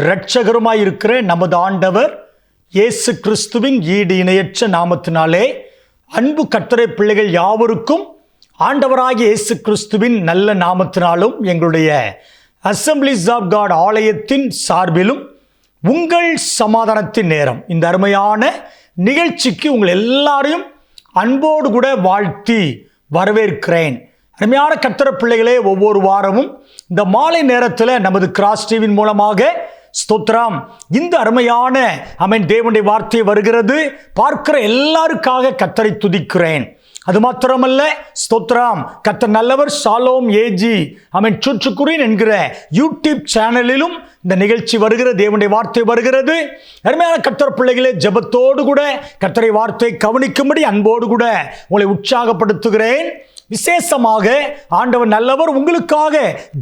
இரட்சகருமாயிருக்கிற நமது ஆண்டவர் இயேசு கிறிஸ்துவின் ஈடு இணையற்ற நாமத்தினாலே அன்பு கத்தரை பிள்ளைகள் யாவருக்கும் ஆண்டவராகிய இயேசு கிறிஸ்துவின் நல்ல நாமத்தினாலும் எங்களுடைய அசம்பிளிஸ் ஆஃப் காட் ஆலயத்தின் சார்பிலும் உங்கள் சமாதானத்தின் நேரம். இந்த அருமையான நிகழ்ச்சிக்கு உங்கள் எல்லாரையும் அன்போடு கூட வாழ்த்தி வரவேற்கிறேன். அருமையான கத்திர பிள்ளைகளே ஒவ்வொரு வாரமும் இந்த மாலை நேரத்தில் நமது கிராஸ் டிவியின் மூலமாக ஸ்தோத்ராம் இந்த அருமையான அமேன் தேவனுடைய வார்த்தை வருகிறது. பார்க்கிற எல்லாருக்காக கத்தரை துதிக்கிறேன். அது மாத்திரமல்ல ஸ்தோத்ராம் கத்தர் நல்லவர் சாலோம் ஏஜி. அவன் சுற்றுக்குறின் என்கிற யூடியூப் சேனலிலும் இந்த நிகழ்ச்சி வருகிற தேவனுடைய வார்த்தை வருகிறது. அருமையான கத்தர் பிள்ளைகளே ஜெபத்தோடு கூட கத்தரை வார்த்தை கவனிக்கும்படி அன்போடு கூட உங்களை உற்சாகப்படுத்துகிறேன். விசேஷமாக ஆண்டவர் நல்லவர் உங்களுக்காக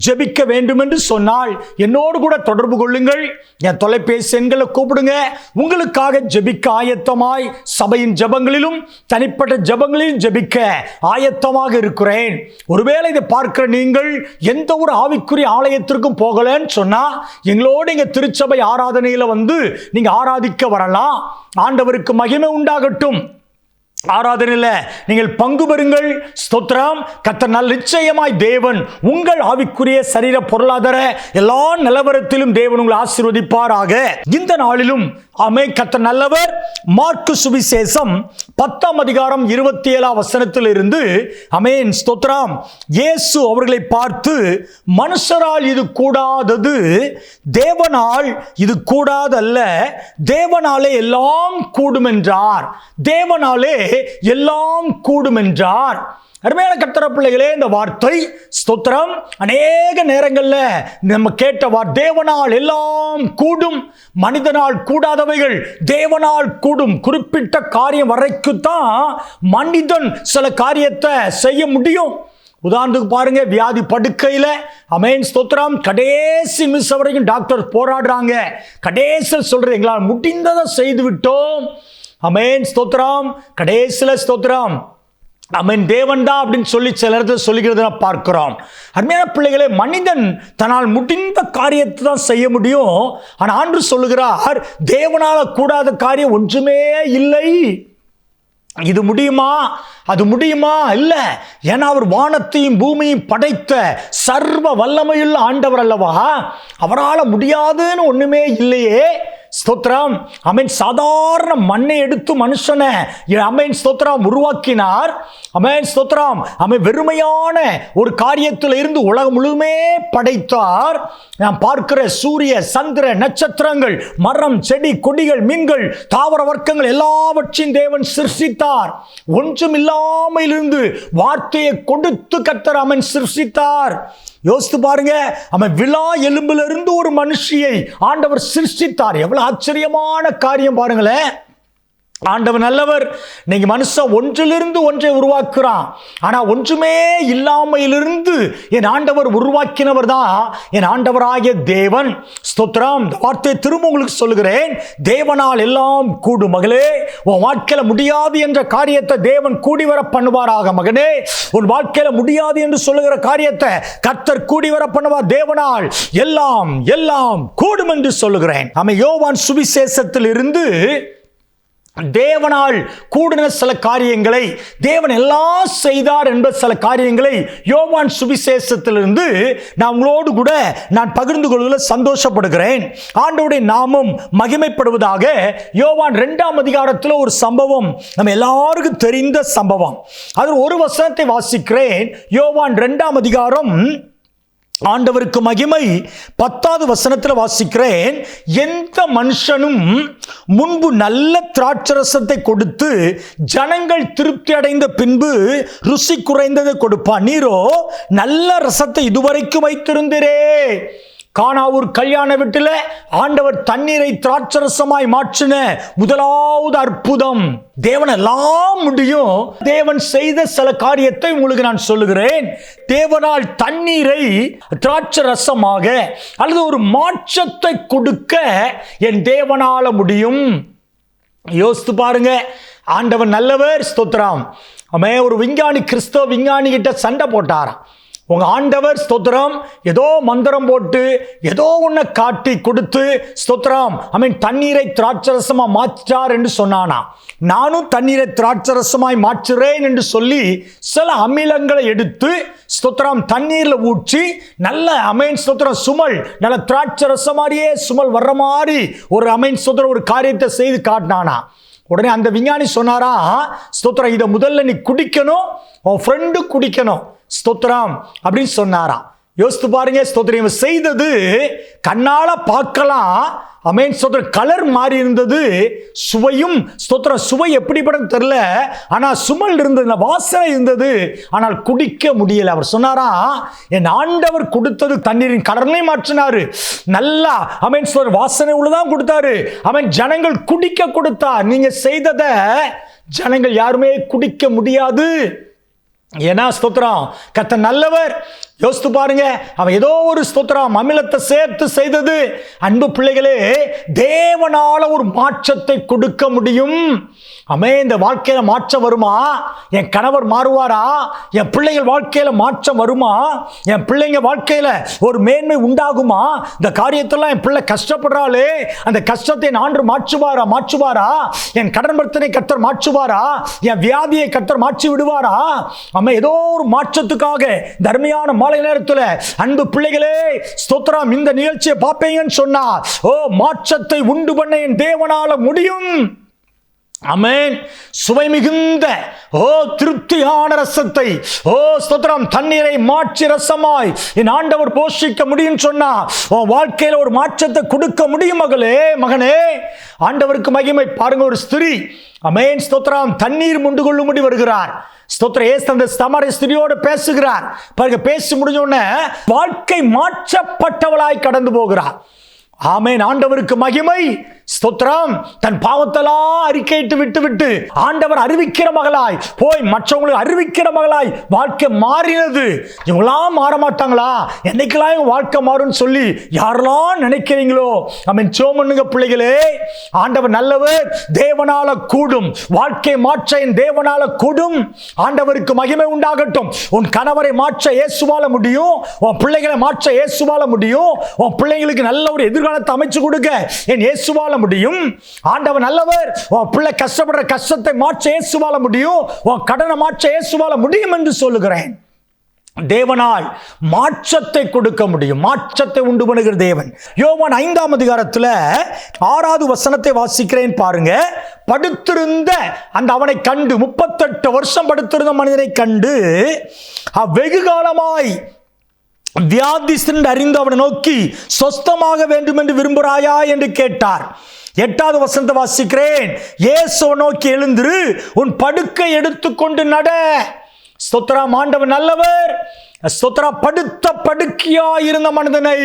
ஜெபிக்க வேண்டும் என்று சொன்னால் என்னோடு கூட தொடர்பு கொள்ளுங்கள். என் தொலைபேசி எண்களை கூப்பிடுங்க. உங்களுக்காக ஜெபிக்க ஆயத்தமாய் சபையின் ஜெபங்களிலும் தனிப்பட்ட ஜெபங்களிலும் ஜெபிக்க ஆயத்தமாக இருக்கிறேன். ஒருவேளை இதை பார்க்கிற நீங்கள் எந்த ஒரு ஆவிக்குரிய ஆலயத்திற்கும் போகலன்னு சொன்னால் எங்களோடு எங்கள் திருச்சபை ஆராதனையில் வந்து நீங்கள் ஆராதிக்க வரலாம். ஆண்டவருக்கு மகிமை உண்டாகட்டும். ஆராதனையில் நீங்கள் பங்கு பெறுங்கள். ஸ்தோத்ரம் கத்த நல் நிச்சயமாய் தேவன். உங்கள் ஆவிக்குரிய சரீர பொருளாதார எல்லா நிலவரத்திலும் தேவன் உங்களை ஆசீர்வதிப்பாராக. இந்த நாளிலும் அமை கத்த நல்லவர். மார்க்கு சுவிசேஷம் பத்தாம் அதிகாரம் இருபத்தி ஏழாம் வசனத்திலிருந்து அமேன் ஸ்தோத்ராம் இயேசு அவர்களை பார்த்து மனுஷரால் இது கூடாதது தேவனால் இது கூடாதல்ல தேவனாலே எல்லாம் கூடும் என்றார். தேவனாலே எல்லாம் கூடும் என்றார் அருமையான கத்தர பிள்ளைகளே இந்த வார்த்தை ஸ்தோத்திரம். அநேக நேரங்களில் நம்ம கேட்ட வார் தேவனால் எல்லாம் கூடும் மனிதனால் கூடாதவைகள் தேவனால் கூடும். குறிப்பிட்ட காரியம் வரைக்கும் தான் மனிதன் சில காரியத்தை செய்ய முடியும். உதாரணத்துக்கு பாருங்க வியாதி படுக்கையில் அமேன் ஸ்தோத்திரம். கடைசி மிஸ் வரைக்கும் டாக்டர் போராடுறாங்க. கடைசியில் சொல்கிறேன் எங்களால் முடிந்ததை செய்து விட்டோம் அமேன் ஸ்தோத்ராம் கடைசியில் ஸ்தோத்ராம் அமேன் தேவன் தான் அப்படின்னு சொல்லி சில இடத்துல சொல்லிக்கிறத பார்க்கிறோம். அருமையான பிள்ளைகளே மனிதன் தன்னால் முடிந்த காரியத்தை தான் செய்ய முடியும். ஆனால் ஆண்டு சொல்லுகிறார் தேவனால கூடாத காரியம் ஒன்றுமே இல்லை. இது முடியுமா? அது முடியுமா? இல்லை. ஏன்னா அவர் வானத்தையும் பூமியும் படைத்த சர்வ வல்லமையுள்ள ஆண்டவர் அல்லவா? அவரால் முடியாதுன்னு ஒன்றுமே இல்லையே. ஸ்தோத்ரம் அமீன் சாதாரண மண்ணை எடுத்து மனுஷனை அமீன் ஸ்தோத்ராம் உருவாக்கினார். அமேன் ஸ்தோத்ராம் அமை வெறுமையான ஒரு காரியத்தில் இருந்து உலகம் முழுமே படைத்தார். நாம் பார்க்கிற சூரிய சந்திர நட்சத்திரங்கள் மரம் செடி கொடிகள் மீன்கள் தாவர வர்க்கங்கள் எல்லாவற்றையும் தேவன் சிருஷ்டித்தார். ஒன்றும் இல்லாமல் இருந்து வார்த்தையை கொடுத்து கத்தர் அமன் சிருஷ்டித்தார். யோசித்து பாருங்க. அவன் விழா எலும்பிலிருந்து ஒரு மனுஷியை ஆண்டவர் சிருஷ்டித்தார். எவ்வளவு ஆச்சரியமான காரியம் பாருங்களேன். ஆண்டவர் நல்லவர். நீங்கள் மனுஷன் ஒன்றிலிருந்து ஒன்றை உருவாக்குறான். ஆனால் ஒன்றுமே இல்லாமையிலிருந்து என் ஆண்டவர் உருவாக்கினவர் தான் என் ஆண்டவராகிய தேவன். ஸ்தோத்ரம் இந்த திரும்ப உங்களுக்கு சொல்லுகிறேன். தேவனால் எல்லாம் கூடும் மகளே. உன் வாழ்க்கையில் முடியாது என்ற காரியத்தை தேவன் கூடி வர பண்ணுவாராக மகனே. உன் வாழ்க்கையில் முடியாது என்று சொல்லுகிற காரியத்தை கர்த்தர் கூடி வர பண்ணுவார் தேவனால். எல்லாம் எல்லாம் கூடும் என்று சொல்லுகிறேன். நம்ம யோவான் சுவிசேஷத்தில் இருந்து தேவனால் கூடின சில காரியங்களை தேவன் எல்லாம் செய்தார் என்ற சில காரியங்களை யோவான் சுவிசேஷத்திலிருந்து நான் உங்களோடு கூட நான் பகிர்ந்து கொள்வதில் சந்தோஷப்படுகிறேன். ஆண்டோடைய நாமும் மகிமைப்படுவதாக யோவான் ரெண்டாம் அதிகாரத்தில் ஒரு சம்பவம் நம்ம எல்லாருக்கும் தெரிந்த சம்பவம். அதில் ஒரு வசனத்தை வாசிக்கிறேன். யோவான் ரெண்டாம் அதிகாரம் ஆண்டவருக்கு மகிமை. பத்தாவது வசனத்தில் வாசிக்கிறேன். எந்த மனுஷனும் முன்பு நல்ல திராட்சரசத்தை கொடுத்து ஜனங்கள் திருப்தி அடைந்த பின்பு ருசி குறைந்ததை கொடுப்பான். நீரோ நல்ல ரசத்தை இதுவரைக்கும் வைத்திருந்தீரே. கானாவூர் கல்யாண வீட்டில் ஆண்டவர் தண்ணீரை திராட்சரசமாய் மாற்றின முதலாவது அற்புதம். தேவன் எல்லாம் முடியும். தேவன் செய்த சில காரியத்தை உங்களுக்கு நான் சொல்லுகிறேன். தேவனால் தண்ணீரை திராட்சை ரசமாக அல்லது ஒரு மாற்றத்தை கொடுக்க என் தேவனால முடியும். யோசித்து பாருங்க. ஆண்டவன் நல்லவர் ஸ்தோத்ராம் அவன் ஒரு விஞ்ஞானி கிறிஸ்தவ விஞ்ஞானி கிட்ட சண்டை போட்டாராம். உங்க ஆண்டவர் ஸ்தோத்திரம். ஏதோ மந்திரம் போட்டு ஏதோ ஒன்றை காட்டி கொடுத்து ஸ்தோத்திரம். ஐ மீன் தண்ணீரை திராட்சரசமா மாற்றார் என்று சொன்னானா. நானும் தண்ணீரை திராட்சரசமாய் மாற்றுறேன் என்று சொல்லி சில அமிலங்களை எடுத்து ஸ்தோத்திரம் தண்ணீர்ல ஊற்றி நல்ல அமேன் ஸ்தோத்திரம் சுமல் நல்ல திராட்சரசம் மாதிரியே சுமல் வர்ற மாதிரி ஒரு அமேன் ஸ்தோத்திரம் ஒரு காரியத்தை செய்து காட்டினானா. உடனே அந்த விஞ்ஞானி சொன்னாரா ஸ்தோத்திரம் இதை முதல்ல நீ குடிக்கணும் உன் ஃப்ரெண்டு குடிக்கணும். ஸ்தோத்திரம் அப்படின்னு சொன்னாராம். யோசித்து பாருங்க ஸ்தோத்திரம். இவன் செய்தது கண்ணால பார்க்கலாம். அமேன் ஸ்தோத்திரம். கலர் மாறி இருந்தது சுவையும் ஸ்தோத்திரம் சுவை எப்படிப்படும் தெரில ஆனால் சுமல் இருந்தது வாசனை இருந்தது. ஆனால் குடிக்க முடியல. அவர் சொன்னாரா என் ஆண்டவர் கொடுத்தது தண்ணீரின் கடலை மாற்றினாரு. நல்லா அமேன் ஸ்தோத்திரம். வாசனை உள்ளதான் கொடுத்தாரு. அவன் ஜனங்கள் குடிக்க கொடுத்தார். நீங்கள் செய்ததை ஜனங்கள் யாருமே குடிக்க முடியாது. ஏன்னா ஸ்தோத்திரம் கத்த நல்லவர். யோசித்து பாருங்க. அவன் ஏதோ ஒரு ஸ்தோத்திரம் அமிலத்தை சேர்த்து செய்தது. அன்பு பிள்ளைகளே தேவனால ஒரு மாற்றத்தை கொடுக்க முடியும். அமே இந்த வாழ்க்கையில மாற்றம் வருமா? என் கணவர் மாறுவாரா? என் பிள்ளைகள் வாழ்க்கையில மாற்றம் வருமா? என் பிள்ளைங்க வாழ்க்கையில ஒரு மேன்மை உண்டாகுமா? இந்த காரியத்தெல்லாம் என் பிள்ளை கஷ்டப்படுறாளே. அந்த கஷ்டத்தை நான் மாற்றுவாரா? மாற்றுவாரா? என் கடன் பிரச்சனை கத்தர் மாற்றுவாரா? என் வியாதியை கத்தர் மாற்றி விடுவாரா அம்மா ஏதோ ஒரு மாற்றத்துக்காக தர்மையான மாலை நேரத்தில் அன்பு பிள்ளைகளே ஸ்தோத்ரம் இந்த நிகழ்ச்சியை பார்ப்பீங்கன்னு சொன்னா ஓ மாற்றத்தை உண்டு பண்ண என் தேவனால முடியும். அமேன் சுவை மிகுந்த ஓ திருப்தியான ரசத்தை ஓ ஸ்தோத்திரம். தண்ணீரை மாற்றி ரசமாய் என் ஆண்டவர் போஷிக்க முடியும் சொன்னா உன் வாழ்க்கையில் ஒரு மாற்றத்தை கொடுக்க முடியும் மகளே மகனே. ஆண்டவருக்கு மகிமை பாருங்க ஒரு ஸ்திரீ. அமேன் ஸ்தோத்திரம். தண்ணீர் முண்டு கொள்ளும்படி வருகிறார். ஸ்தோத்திர ஏசு அந்த ஸ்தமர ஸ்திரியோடு பேசுகிறார். பாருங்க பேசி முடிஞ்ச உடனே வாழ்க்கை மாற்றப்பட்டவளாய் கடந்து போகிறார். ஆமேன். ஆண்டவருக்கு மகிமை. ஸ்தோத்திரம். தன் பாவத்தெல்லாம் அறிக்கையிட்டு விட்டு விட்டு ஆண்டவர் அறிவிக்கிற மகளாய் போய் மற்றவங்களுக்கு அறிவிக்கிற மகளாய் வாழ்க்கை மாறினது. இவங்களாம் மாற மாட்டாங்களா என்னைக்கெல்லாம் இவங்க வாழ்க்கை மாறும்னு சொல்லி யாரெல்லாம் நினைக்கிறீங்களோ? அவன் சோமனுங்க பிள்ளைகளே. ஆண்டவர் நல்லவர். தேவனால கூடும். வாழ்க்கை மாற்ற என் தேவனால கூடும். ஆண்டவருக்கு மகிமை உண்டாகட்டும். உன் கணவரை மாற்ற இயேசுவால முடியும். உன் பிள்ளைகளை மாற்ற இயேசுவால முடியும். உன் பிள்ளைங்களுக்கு நல்ல ஒரு எதிர்காலத்தை அமைச்சு கொடுக்க என் இயேசுவால முடியும். ஆண்டவர் நல்லவர். உன் பிள்ளை கஷ்டப்படுற கஷ்டத்தை மாற்ற இயேசுவால முடியும். உன் கடனை மாற்ற இயேசுவால முடியும் என்று சொல்லுகிறேன். தேவனால் மாற்றத்தை கொடுக்க முடியும். மாற்றத்தை உண்டு பண்ணுகிற தேவன். யோவான் ஐந்தாம் அதிகாரத்தில் ஆறாவது வசனத்தை வாசிக்கிறேன் பாருங்க. படுத்திருந்த அந்த அவனை கண்டு முப்பத்தெட்டு வருஷம் படுத்திருந்த மனிதனை கண்டு வெகு காலமாய் வியாதிஸ்தன் அறிந்து அவனை நோக்கி சொஸ்தமாக வேண்டும் என்று விரும்புகிறாயா என்று கேட்டார். எட்டாவது வசந்த வாசிக்கிறேன். ஏசோ நோக்கி எழுந்திரு உன் படுக்கை எடுத்துக்கொண்டு நட. ஸ்தோத்திரம் மாண்டவன் நல்லவர். ஸ்தோத்திரா படுத்த படுக்கையா இருந்த மனிதனை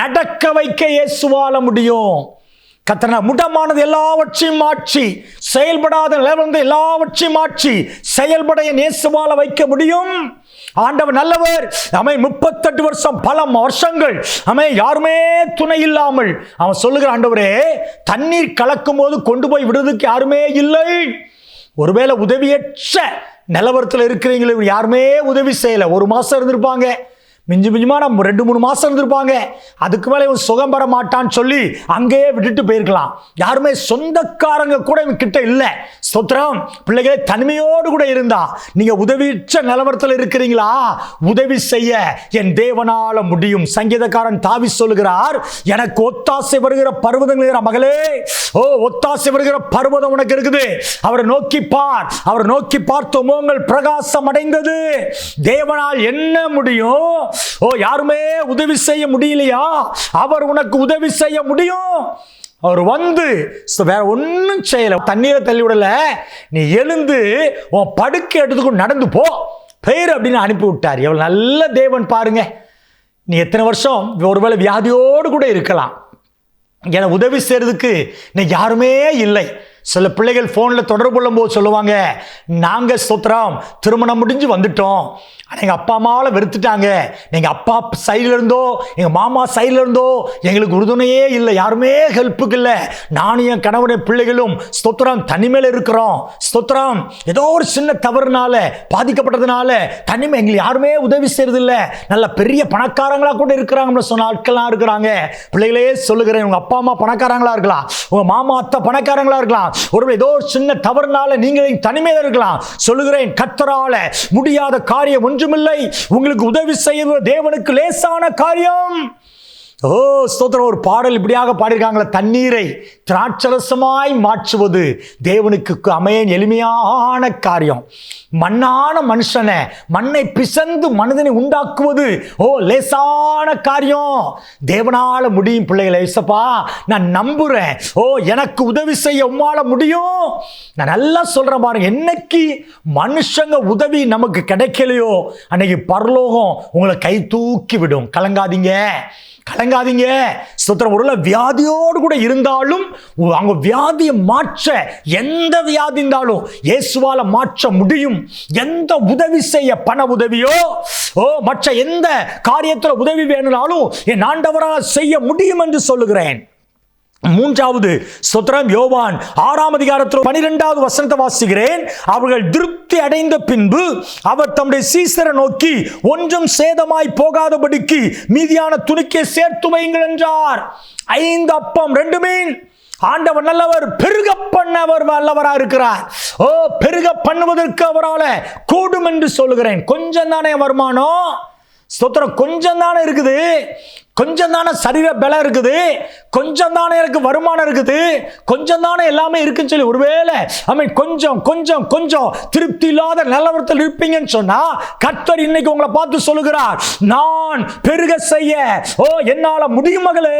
நடக்க வைக்க இயேசுவால முடியும். கத்தன முடமானது எல்லாவற்றையும் மாற்றி செயல்படாத நிலவந்த எல்லாவற்றையும் மாற்றி செயல்பட நேசுவால வைக்க முடியும். ஆண்டவர் நல்லவர். அமை முப்பத்தெட்டு வருஷம் பல வருஷங்கள். அமை யாருமே துணை இல்லாமல். அவன் சொல்லுகிற ஆண்டவரே தண்ணீர் கலக்கும் போது கொண்டு போய் விடுறதுக்கு யாருமே இல்லை. ஒருவேளை உதவியற்ற நிலவரத்தில் இருக்கிறீங்களே யாருமே உதவி செய்யலை. ஒரு மாதம் இருந்திருப்பாங்க. மிஞ்சி மிஞ்சுமா நம்ம ரெண்டு மூணு மாதம் இருந்திருப்பாங்க. அதுக்கு மேலே இவன் சுகம் பெற மாட்டான்னு சொல்லி அங்கேயே விட்டுட்டு போயிருக்கலாம். யாருமே சொந்தக்காரங்க கூட இவன் கிட்ட இல்லை. ஸ்தோத்திரம் பிள்ளைகளே தனிமையோடு கூட இருந்தா. நீங்கள் உதவியற்ற நிலவரத்தில் இருக்கிறீங்களா? உதவி செய்ய என் தேவனால முடியும். சங்கீதக்காரன் தாவி சொல்லுகிறார் எனக்கு ஒத்தாசை வருகிற பர்வதங்கள் மகளே ஓ ஒத்தாசை வருகிற பர்வதம் உனக்கு இருக்குது. அவரை நோக்கி பார். அவரை நோக்கி பார்த்து முகங்கள் பிரகாசம் அடைந்தது. தேவனால் என்ன முடியும்? ஓ யாருமே உதவி செய்ய முடியலையா? அவர் உனக்கு உதவி செய்ய முடியும்? அவர் வந்து வேற ஒன்றும் செய்யலை. தண்ணீரை தள்ளி விடல. நீ எழுந்து உன் படுக்கை எடுத்துக்கொண்டு நடந்து போ. பெயர் அப்படின்னு அனுப்பி விட்டார் எவ்வளோ நல்ல தேவன் பாருங்க. நீ எத்தனை வருஷம் ஒருவேளை வியாதியோடு கூட இருக்கலாம். என உதவி செய்யறதுக்கு நீ யாருமே இல்லை. சில பிள்ளைகள் ஃபோனில் தொடர்பு கொள்ளும்போது சொல்லுவாங்க நாங்கள் ஸ்தோத்திரம் திருமணம் முடிஞ்சு வந்துட்டோம். ஆனால் எங்கள் அப்பா அம்மாவில் வெறுத்துட்டாங்க. எங்கள் அப்பா சைடில் இருந்தோ எங்கள் மாமா சைடில் இருந்தோ எங்களுக்கு உறுதுணையே இல்லை. யாருமே ஹெல்ப்புக்கு இல்லை. நானும் என் கணவனுடைய பிள்ளைகளும் ஸ்தோத்திரம் தனிமையில் இருக்கிறோம். ஸ்தோத்திரம் ஏதோ ஒரு சின்ன தவறுனால பாதிக்கப்பட்டதுனால தனிமை எங்களுக்கு யாருமே உதவி செய்யறதில்ல. நல்ல பெரிய பணக்காரங்களாக கூட இருக்கிறாங்கன்னு சொன்ன ஆட்கள்லாம் இருக்கிறாங்க. பிள்ளைகளே சொல்லுகிறேன் உங்கள் அப்பா அம்மா பணக்காரங்களா இருக்கலாம். உங்கள் மாமா அத்தை பணக்காரங்களா இருக்கலாம். ஒரு ஏதோ சின்ன தவறுனால நீங்கள் தனிமையில் இருக்கலாம். சொல்லுகிறேன் கத்தரால முடியாத காரியம் ஒன்றுமில்லை. உங்களுக்கு உதவி செய்வது தேவனுக்கு லேசான காரியம். ஓ ஸ்தோத்திரம். ஒரு பாடல் இப்படியாக பாடியிருக்காங்களே. தண்ணீரை திராட்சரசமாய் மாற்றுவது தேவனுக்கு அமைய எளிமையான காரியம். மண்ணான மனுஷனை மண்ணை பிசந்து மனிதனை உண்டாக்குவது ஓ லேசான காரியம். தேவனால முடியும் பிள்ளைகளை இசப்பா நான் நம்புகிறேன் ஓ எனக்கு உதவி செய்ய உம்மால முடியும். நான் நல்லா சொல்கிறேன் பாருங்க. என்னைக்கு மனுஷங்க உதவி நமக்கு கிடைக்கலையோ அன்னைக்கு பரலோகம் உங்களை கை தூக்கி விடும். கலங்காதீங்க. கலங்காதீங்க. சுத்திரம் ஒரு வியாதியோடு கூட இருந்தாலும் அவங்க வியாதியை மாற்ற எந்த வியாதி இருந்தாலும் இயேசுவால மாற்ற முடியும். எந்த உதவி செய்ய பண உதவியோ ஓ மற்ற எந்த காரியத்தில் உதவி வேணும்னாலும் என் ஆண்டவரால் செய்ய முடியும் என்று சொல்லுகிறேன். மூன்றாவது ஸ்தோத்திரம் யோவான் ஆறாம் அதிகாரத்தில் பனிரெண்டாவது வசனத்தை வாசிக்கிறேன். அவர்கள் திருப்தி அடைந்த பின்பு அவர் தம்முடைய சீசரை நோக்கி ஒன்றும் சேதமாய் போகாதபடிக்கு மீதியான துணிக்கை சேர்த்து வையுங்கள் என்றார். ஐந்து அப்பம் ரெண்டு மீன் ஆண்டவர் நல்லவர் பெருக பண்ணவர் வல்லவரா இருக்கிறார். ஓ பெருக பண்ணுவதற்கு அவரால் கூடும் என்று சொல்லுகிறேன். கொஞ்சம் தானே வருமானம்? ஸ்தோத்திரம் கொஞ்சம் தானே இருக்குது. கொஞ்சம் தானே சரீர பலம் இருக்குது? கொஞ்சம் தானே எனக்கு வருமானம் இருக்குது? கொஞ்சம் தானே எல்லாமே இருக்குன்னு சொல்லி ஒருவேளை மீன் கொஞ்சம் கொஞ்சம் கொஞ்சம் திருப்தி இல்லாத நிலவரத்தில் இருப்பீங்கன்னு சொன்னா கர்த்தர் இன்னைக்கு உங்களை பார்த்து சொல்லுகிறார் நான் பெருக செய்ய ஓ என்னால முடியும் மகளே.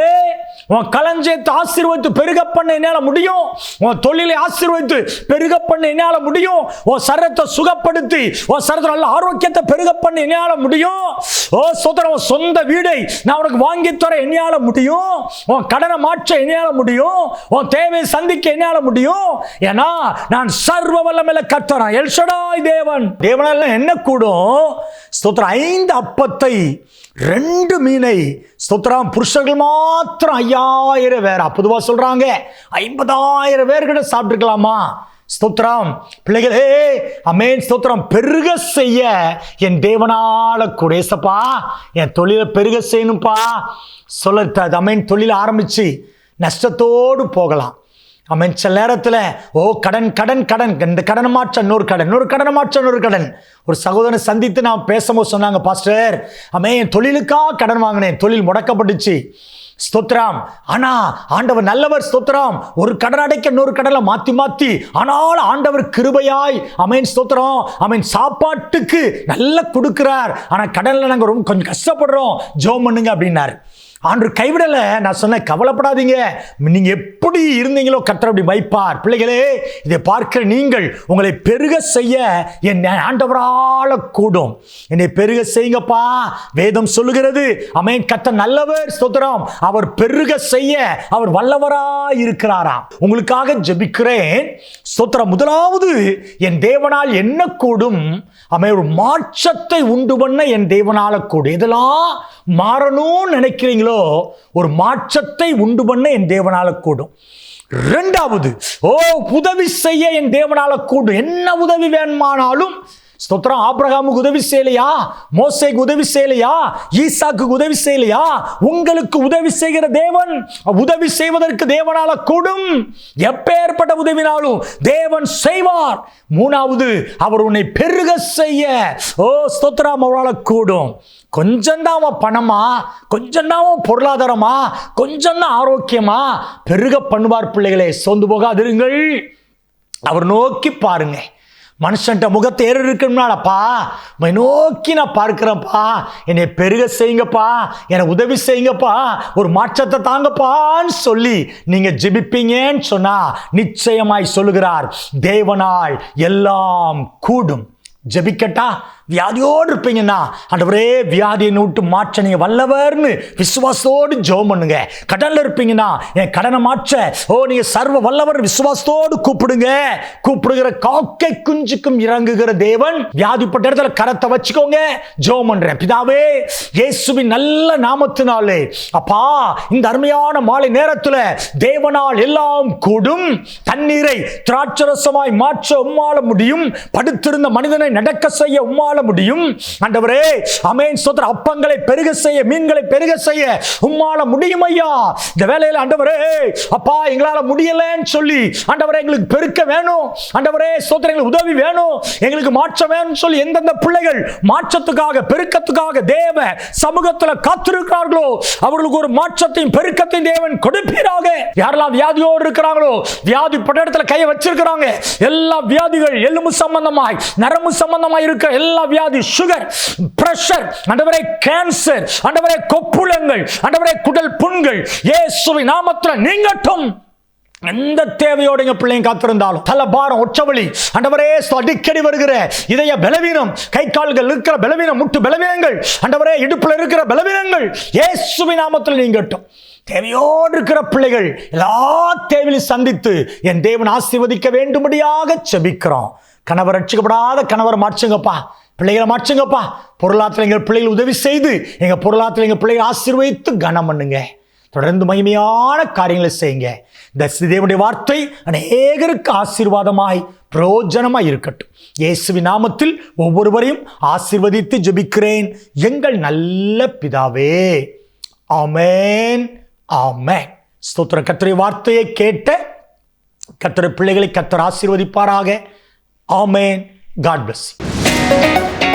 உன் களஞ்சத்தை ஆசீர்வதித்து பெருக பண்ண என்னால முடியும். உன் தொழிலை ஆசீர்வதித்து பெருக பண்ண என்னால முடியும். உன் சரத்தை சுகப்படுத்தி உன் சரத்தை நல்ல ஆரோக்கியத்தை பெருக பண்ண என்னால முடியும். ஓ சோதர உன் சொந்த வீடை நான் உனக்கு வாங்கி தர என்னால முடியும்? உன் கடனை மாற்ற என்னால முடியும்? உன் தேவையை சந்திக்க என்னால முடியும்? ஏன்னா நான் சர்வ வல்லமையில கத்துறேன் எல்ஷடாய் தேவன். தேவனால என்ன கூடும்? ஸ்தோத்திரம் ஐந்து அப்பத்தை ரெண்டு மீனை. ஸ்தோத்திரம் புருஷர்கள் மாத்திரம் ஐயாயிரம் பேரா? பொதுவாக சொல்றாங்க ஐம்பதாயிரம் பேர்கிட்ட சாப்பிட்டுருக்கலாமா? ஸ்தோத்ரம் பிள்ளைகளே அமேன். ஸ்தோத்திரம். பெருக செய்ய என் தேவனால குடேசப்பா. என் தொழிலை பெருக செய்யணும்ப்பா. சொல்ல அமேன் தொழில் ஆரம்பித்து நஷ்டத்தோடு போகலாம். அவன் சில நேரத்தில் ஓ கடன் கடன் கடன். இந்த கடனை மாற்ற இன்னொரு கடன் இன்னொரு கடனை மாற்ற இன்னொரு கடன். ஒரு சகோதரனை சந்தித்து நான் பேசும்போது சொன்னாங்க பாஸ்டர் அவன் என் தொழிலுக்காக கடன் வாங்கினேன். தொழில் முடக்கப்பட்டுச்சு. ஸ்தோத்திரம். ஆனா ஆண்டவர் நல்லவர் ஸ்தோத்திரம். ஒரு கடன் அடைக்க இன்னொரு கடலை மாத்தி மாத்தி. ஆனால் ஆண்டவர் கிருபையாய் அமேன் ஸ்தோத்திரம். அமேன் சாப்பாட்டுக்கு நல்லா கொடுக்கிறார். ஆனா கடல்ல நாங்க ரொம்ப கொஞ்சம் கஷ்டப்படுறோம். ஜோம் பண்ணுங்க அப்படின்னாரு. ஆண்டு கைவிடலை. நான் சொன்னேன் கவலைப்படாதீங்க. நீங்கள் எப்படி இருந்தீங்களோ கத்தர் அப்படி வைப்பார். பிள்ளைகளே இதை பார்க்கிற நீங்கள் உங்களை பெருக செய்ய என் ஆண்டவரால் கூடும். என்னை பெருக செய்யுங்கப்பா. வேதம் சொல்லுகிறது அமையன் கத்த நல்லவர் சுதரம் அவர் பெருக செய்ய அவர் வல்லவராய் இருக்கிறாராம் உங்களுக்காக ஜெபிக்கிறேன். சுத்திரம் முதலாவது என் தேவனால் என்ன கூடும்? அமை ஒரு மாற்றத்தை உண்டு பண்ண என் தேவனால கூடும். இதெல்லாம் மாறணும்னு நினைக்கிறீங்களோ ஒரு மாற்றத்தை உண்டு பண்ண என் தேவனால கூடும். ரெண்டாவது ஓ உதவி செய்ய என் தேவனால கூடும். என்ன உதவி வேணுமானாலும் ஸ்தோத்திரம் ஆப்ரஹாமுக்கு உதவி செய்யலையா? மோசைக்கு உதவி செய்யலையா? ஈசாக்கு உதவி செய்யலையா? உங்களுக்கு உதவி செய்கிற தேவன் உதவி செய்வதற்கு தேவனால கூடும். எப்பேற்பட்ட உதவினாலும் தேவன் செய்வார். மூணாவது அவர் உன்னை பெருக செய்ய. ஓ ஸ்தோத்திரம் அவரால் கூடும். கொஞ்சம் தான் அவன் பணமா? கொஞ்சந்தாவும் அவன் பொருளாதாரமா? கொஞ்சம் தான் ஆரோக்கியமா? பெருக பண்ணுவார் பிள்ளைகளே சொந்து போகாதிருங்கள். அவர் நோக்கி பாருங்க. மனுஷன்ட்ட முகத்தை ஏறு இருக்கணும்னாலப்பா உம்மை நோக்கி நான் பார்க்குறேன்ப்பா. என்னை பெருக செய்யுங்கப்பா. எனக்கு உதவி செய்யுங்கப்பா. ஒரு மாற்றத்தை தாங்கப்பான்னு சொல்லி நீங்கள் ஜெபிப்பீங்கன்னு சொன்னால் நிச்சயமாய் சொல்லுகிறார். தேவனால் எல்லாம் கூடும். ஜெபிக்கட்டா? வியாதியோடு இருப்பீங்கன்னா ஆண்டவரே வியாதியை விட்டு மாற்ற நீங்க வல்லவர்னு விசுவாசத்தோடு ஜோம் பண்ணுங்க. கடலில் இருப்பீங்கன்னா என் கடனை மாற்ற ஓ நீங்க சர்வ வல்லவர் விசுவாசத்தோடு கூப்பிடுங்க. கூப்பிடுகிற காக்கை குஞ்சுக்கும் இறங்குகிற தேவன் வியாதிப்பட்ட இடத்துல கரத்தை வச்சுக்கோங்க. ஜோம் பண்ணுறேன் பிதாவே இயேசுவின் நல்ல நாமத்தினாலே அப்பா இந்த அருமையான மாலை நேரத்துல தேவனால் எல்லாம் கூடும். தண்ணீரை திராட்சரசமாய் மாற்ற உம்மால முடியும். படுத்திருந்த மனிதனை நடக்க செய்ய உம்மால வாழ முடியும். ஆண்டவரே அமேன் சோதர அப்பங்களை பெருக செய்ய மீன்களை பெருக செய்ய உம்மால முடியும் ஐயா இந்த வேலையில ஆண்டவரே அப்பா எங்களால முடியலன்னு சொல்லி ஆண்டவரே எங்களுக்கு பெருக்க வேணும். ஆண்டவரே சோதர எங்களுக்கு உதவி வேணும். எங்களுக்கு மாற்றம் வேணும்னு சொல்லி எந்தெந்த பிள்ளைகள் மாற்றத்துக்காக பெருக்கத்துக்காக தேவ சமூகத்துல காத்திருக்கிறார்களோ அவர்களுக்கு ஒரு மாற்றத்தையும் பெருக்கத்தையும் தேவன் கொடுப்பீராக. யாரெல்லாம் வியாதியோடு இருக்கிறாங்களோ வியாதி பட்ட இடத்துல கையை வச்சிருக்கிறாங்க. எல்லா வியாதிகள் எலும்பு சம்பந்தமாய் நரம்பு சம்பந்தமாய் இருக்க எல்லா வியாதி சுகர் பிரஷர் ஆண்டவரே கேன்சர் ஆண்டவரே கொப்புளங்கள் ஆண்டவரே குடல் புண்கள் இயேசுவின் நாமத்துல நீங்கட்டும். எந்த தேவையோடு எங்க பிள்ளைங்க காத்திருந்தாலும் தல பாரம் ஒற்றவழி அண்டவரே அடிக்கடி வருகிற இதய பலவீனம் கை கால்கள் இருக்கிற பலவீனம் முட்டு பலவீனங்கள் அண்டவரே இடுப்புல இருக்கிற பலவீனங்கள் ஏசுவி நாமத்தில் நீங்கட்டும். தேவையோடு இருக்கிற பிள்ளைகள் எல்லா தேவையிலும் சந்தித்து என் தேவன் ஆசீர்வதிக்க வேண்டும்படியாக செபிக்கிறோம். கணவர் ரட்சிக்கப்படாத கணவர் மாற்றுங்கப்பா. பிள்ளைகளை மாற்றுங்கப்பா. பொருளாதார எங்கள் பிள்ளைகள் உதவி செய்து எங்கள் பொருளாதார எங்கள் பிள்ளைகளை ஆசீர்வதித்து கனம் பண்ணுங்க. தொடர்ந்து மகிமையான காரியங்களை செய்யுங்க. இந்த தேவனுடைய வார்த்தை அநேகருக்கு ஆசீர்வாதமாய் பிரயோஜனமாக இருக்கட்டும். இயேசுவி நாமத்தில் ஒவ்வொருவரையும் ஆசீர்வதித்து ஜெபிக்கிறேன். எங்கள் நல்ல பிதாவே. ஆமென். ஆமேன். ஸ்தோத்திர கத்திரை வார்த்தையை கேட்ட கத்திர பிள்ளைகளை கத்தர் ஆசீர்வதிப்பாராக. ஆமேன். God Thank you.